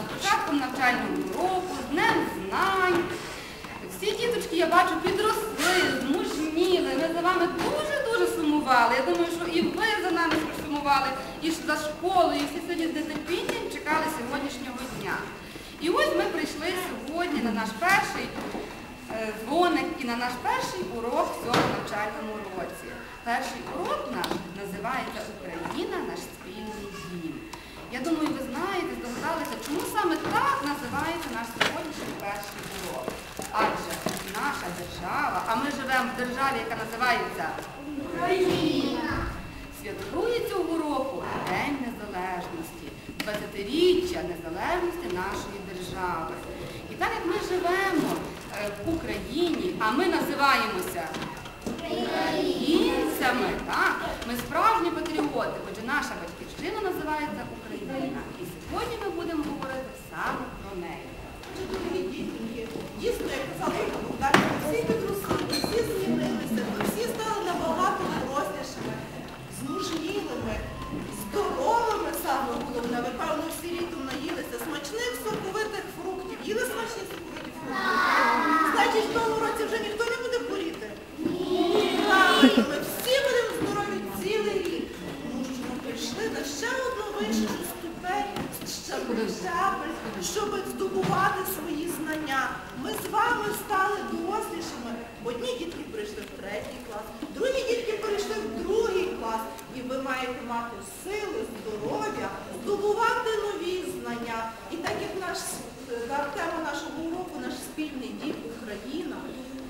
з початком навчального року, з Днем знань. Всі діточки, я бачу, підросли, змужніли. Ми за вами дуже-дуже сумували. Я думаю, що і ви за нами просумували, і за школою, і всі сьогодні з нетерпінням чекали сьогоднішнього дня. І ось ми прийшли сьогодні на наш перший е, дзвоник і на наш перший урок в цьому навчальному році. Перший урок наш називається Україна наш. Я думаю, ви знаєте, здогадалися, чому саме так називається наш сьогоднішній перший урок. Адже наша держава, а ми живемо в державі, яка називається Україна, святкує цього року День Незалежності, 20-річчя незалежності нашої держави. І так як ми живемо е, в Україні, а ми називаємося українцями, так? Ми справжні патріоти, отже наша батьківщина називається Україна. І сьогодні ми будемо говорити саме про неї. Отже, дорогі дітки, дійсно, як казала Ольга всі підросли, всі змінилися, всі стали набагато дорослішими, змужнілими, здоровими саме головне. Ви, певно, всі літом наїлися смачних соковитих фруктів. Їли смачні соковиті фрукти? Значить, в тому році вже ніхто не буде хворіти? Ні. Правильно, Ми всі будемо здорові цілий рік. Тому що ми прийшли на ще одну вищу ступень, ще щабель, щоб здобувати свої знання. Ми з вами стали дорослішими. Одні дітки прийшли в третій клас, другі дітки перейшли в другий клас. І ви маєте мати сили, здоров'я, здобувати нові знання. І так як наш е, та- тема нашого уроку, наш спільний дім Україна,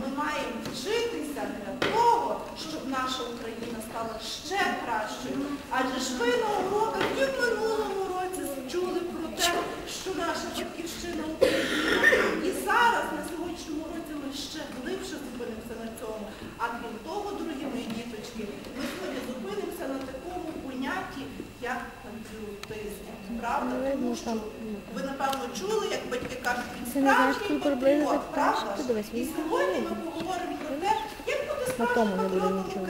ми маємо вчитися для того, щоб наша Україна стала ще кращою. Адже ж ви на уроках і в минулому році чули про те, що наша Україна. І зараз, на сьогоднішньому році, ми ще глибше зупинимося на цьому. А крім того, дорогі мої діточки, ми сьогодні зупинимося на такому понятті, як патріотизм. Правда? Тому що ви, напевно, чули, як батьки кажуть, він справжній патріот, правда? І сьогодні ми поговоримо про те, На тому не буде нічого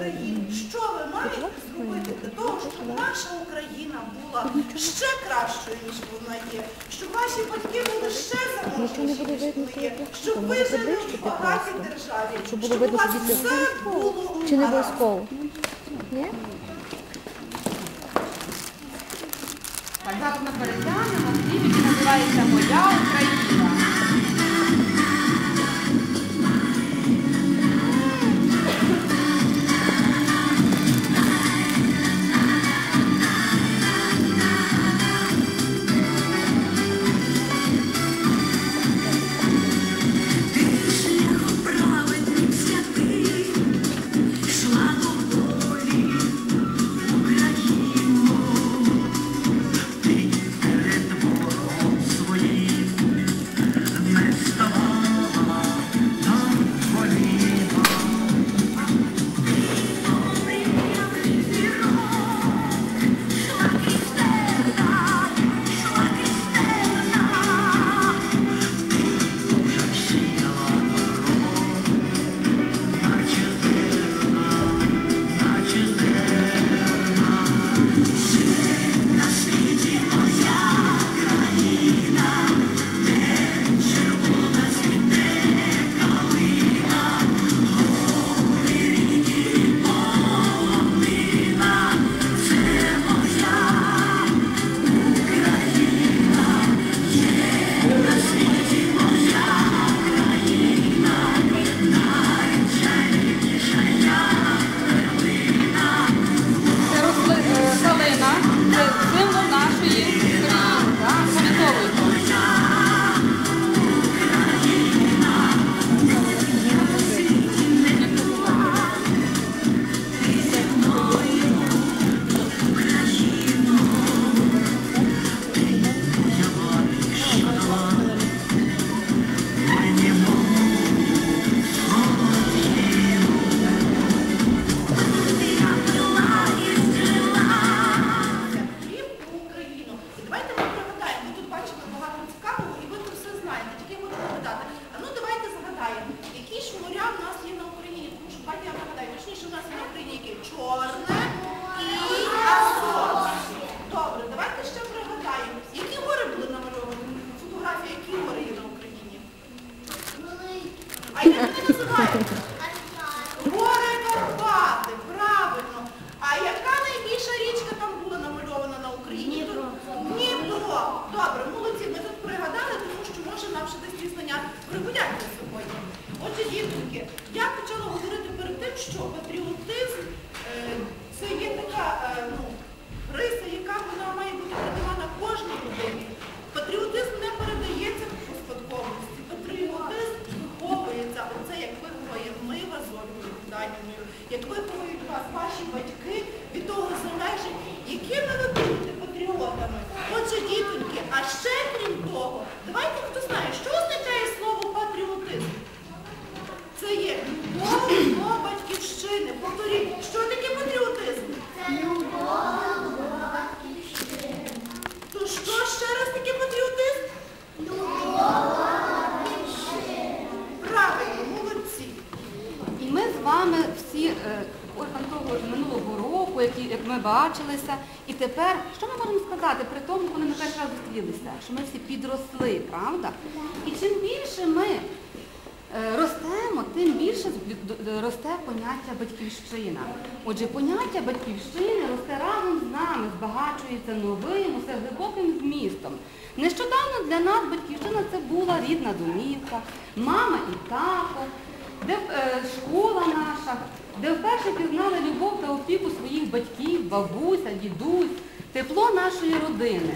Що ви маєте зробити для того, щоб наша Україна була ще кращою, ніж вона є, щоб ваші батьки були ще заможніші, ніж вони є, щоб ви жили в багатій державі, Щоб у вас все було Чи не обов'язково? Ні? Ми переглянемо кліп, називається Моя Україна. Зустрілися, що ми всі підросли, правда? І чим більше ми е, ростемо, тим більше росте поняття батьківщина. Отже, поняття батьківщини росте разом з нами, збагачується новим, усе глибоким змістом. Нещодавно для нас батьківщина це була рідна домівка, мама і тато, де е, школа наша, де вперше пізнали любов та опіку своїх батьків, бабуся, дідусь, тепло нашої родини.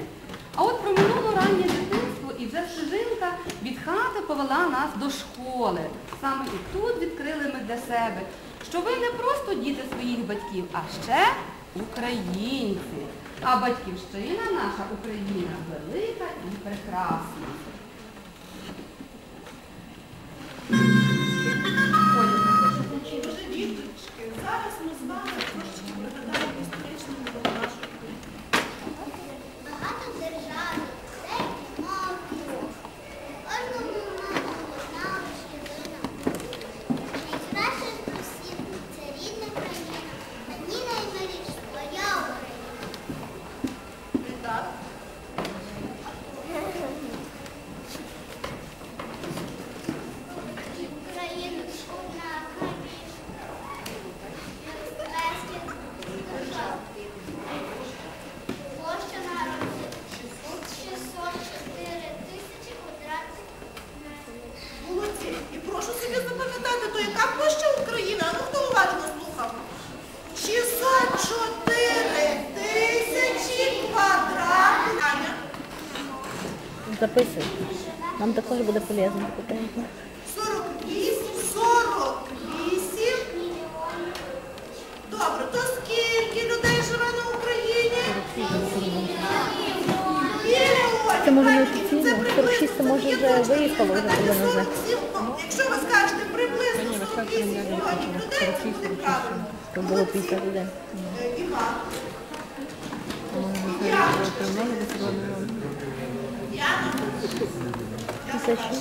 А от про минуло раннє дитинство і вже стежинка від хати повела нас до школи. Саме і тут відкрили ми для себе, що ви не просто діти своїх батьків, а ще українці. А батьківщина наша Україна велика і прекрасна. Оля, Отже, діточки, зараз ми з вами трошечки пригадаємо історичну минулу нашої країни. Багато держав, деякі мовки. Кожному мову знали, що вина. Найкраще з усіх це рідна країна. Мені наймиліша твоя Україна. Так. Україна одна найбільша. Безпеки держав. Площа народу 604 тисячі квадратних метрів. Молодці. І прошу собі запам'ятати, то яка площа України? А ну хто уважно слухав? 604 тисячі квадратних. Аня? Записуй. Також буде полезно. потім. 48, 48. Добре, то скільки людей живе на Україні? Це може не офіційно. приблизно, 46 це може вже виїхало вже сказати, повинно вже. 47. Якщо ви скажете приблизно 48 мільйонів людей, це буде правильно. То було 50 людей. Іван. Яна.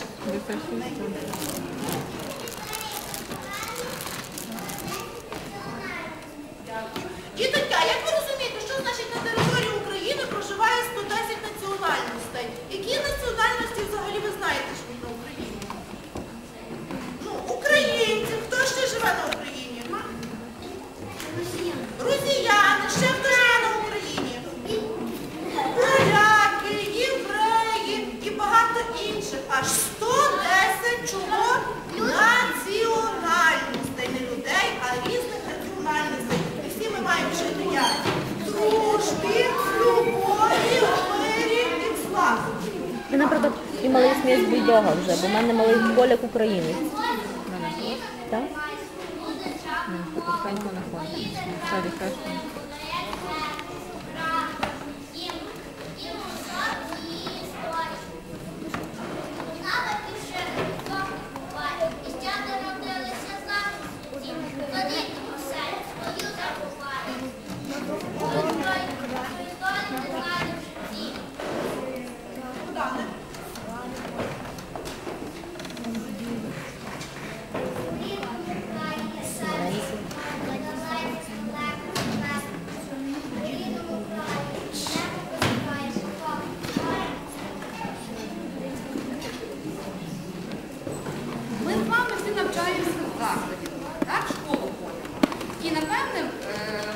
56. Дітонька, як ви розумієте, що значить на території України проживає 110 національностей? Які національності взагалі ви знаєте, що на Україні? Ну, українці, хто ще живе на Україні? Аж 110 чого? Національностей. Не людей, а різних національностей. І всі ми маємо жити як? Дружбі, любові, мирі і славі. І, наприклад, і малий смієць бульдога вже, бо в мене малий поляк українець. Так? Потихеньку на фоні. Це рефреш. Богдане. закладі, так, в школу ходимо. І напевне е,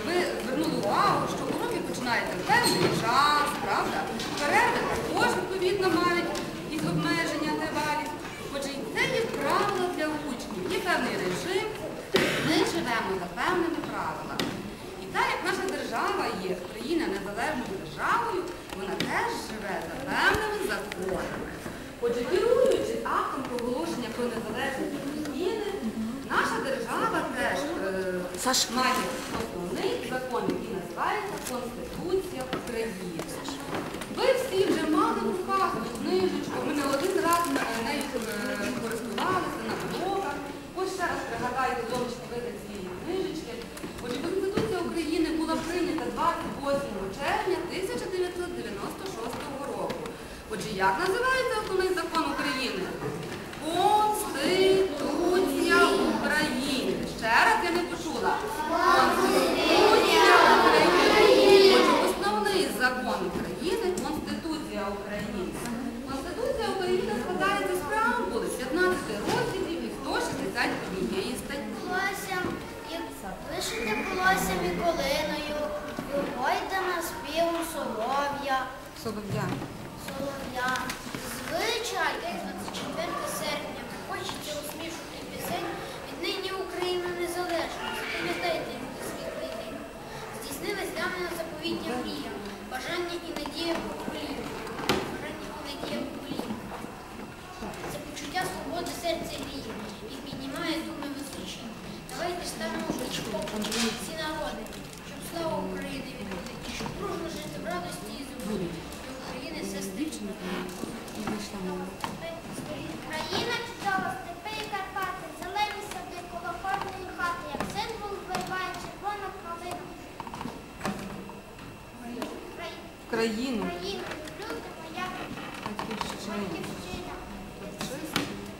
ви звернули увагу, що уроки починаються в певний час, правда? Перерви також відповідно мають якісь обмеження, тривалість. Отже, і це є правила для учнів, є певний режим, ми живемо за певними правилами. І так як наша держава є Україна незалежною державою, вона теж живе за певними законами. Отже, керуючись актом проголошення про незалежність України, наша держава теж е, має основний закон, який називається Конституція України. Ви всі вже мали в руках книжечку, ми не один раз нею е, користувалися на уроках. Ось ще раз пригадайте зовнішній вигляд цієї книжечки. Отже, Конституція України була прийнята 28 червня 1996 року. Отже, як називається основний закон України? Конституція України. Ще раз України. Основний закон України Конституція України. Конституція України складається з преамбули 15 розділів і 161 статті. Вишити волоссям і колиною, гойдана співом солов'я, Солов'я. солов'я. Мрія. Бажання і надія поколінь. Бажання і надія поколінь. Це почуття свободи серця гріє і піднімає думи височі. Давайте станемо вічком всі народи, щоб слава України відбудеться, щоб дружно жити в радості і згоді. І України все стично. Країна В країну. Люблю моя батьківщина.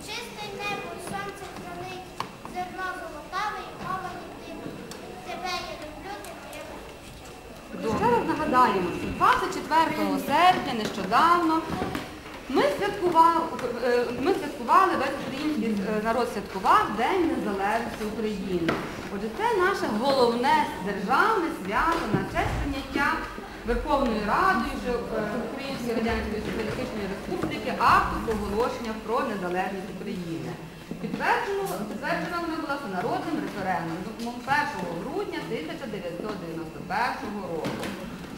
Чисте небо сонце хранить, зерно золотаве і ховані дивні. Тебе я люблю, ти моя батьківщина. Ще раз нагадаємо, 24 серпня нещодавно ми святкували, е, ми святкували, весь український е, народ святкував День Незалежності України. Отже, це наше головне державне свято на честь Верховною Радою вже Української Радянської Соціалістичної Республіки акту проголошення про незалежність України. Підтверджена вона була народним референдумом 1 грудня 1991 року,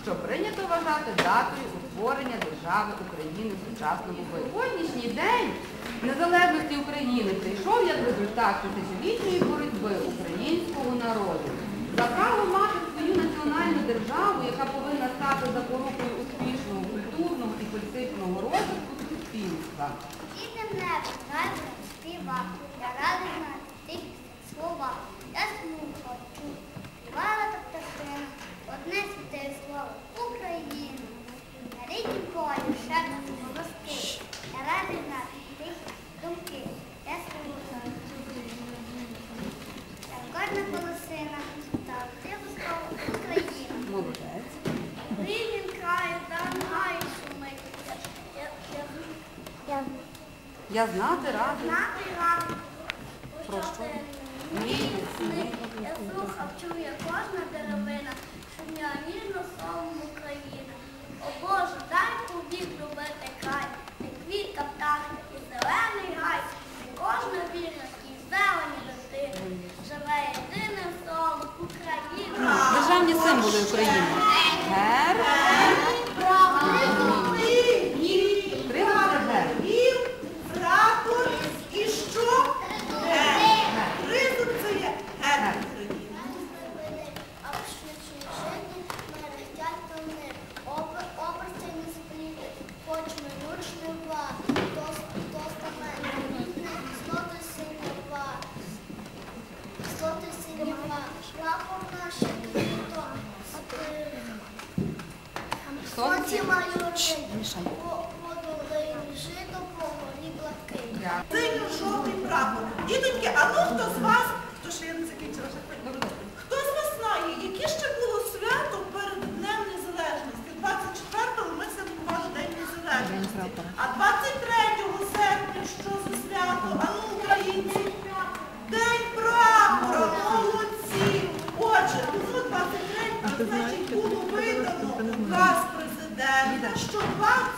що прийнято вважати датою утворення держави України в сучасному вигляді. Сьогоднішній день незалежності України прийшов як результат тисячолітньої боротьби українського народу за право мати національну державу, яка повинна стати запорукою успішного культурного і політичного розвитку суспільства. Дітям небо, небо, співа, я радий знати тільки слова. Я чув, співала та пташина, одне святе слово Україна. На ріднім полі шепнуть голоски. Я радий знати тихі думки. Я слухав. Я кожна колосина, та активу слово Україна. Молодець. Ріднім краю, дармаю шумить. Я, я, я, Я знати радий. Знати радий. Про що? Мрії сни. Я слухав, чує кожна деревина, шумя ніжно словом літератора. А 23 серпня, що за свято, а ну українці, День прапора, молодці. Отже, до 23 значить було видано указ президента, що 20.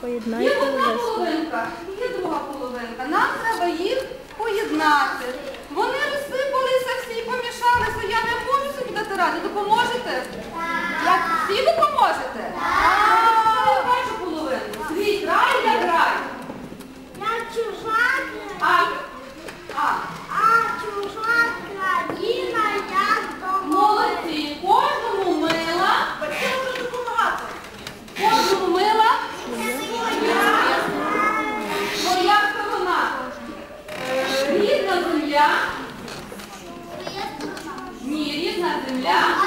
Поєднайте є одна половинка, є друга половинка. Нам треба їх поєднати. Вони розсипалися всі, помішалися. Я не можу собі дати ради. Допоможете? Як всі допоможете? Я першу половинку. Свій край для край. Я чужа. Yeah.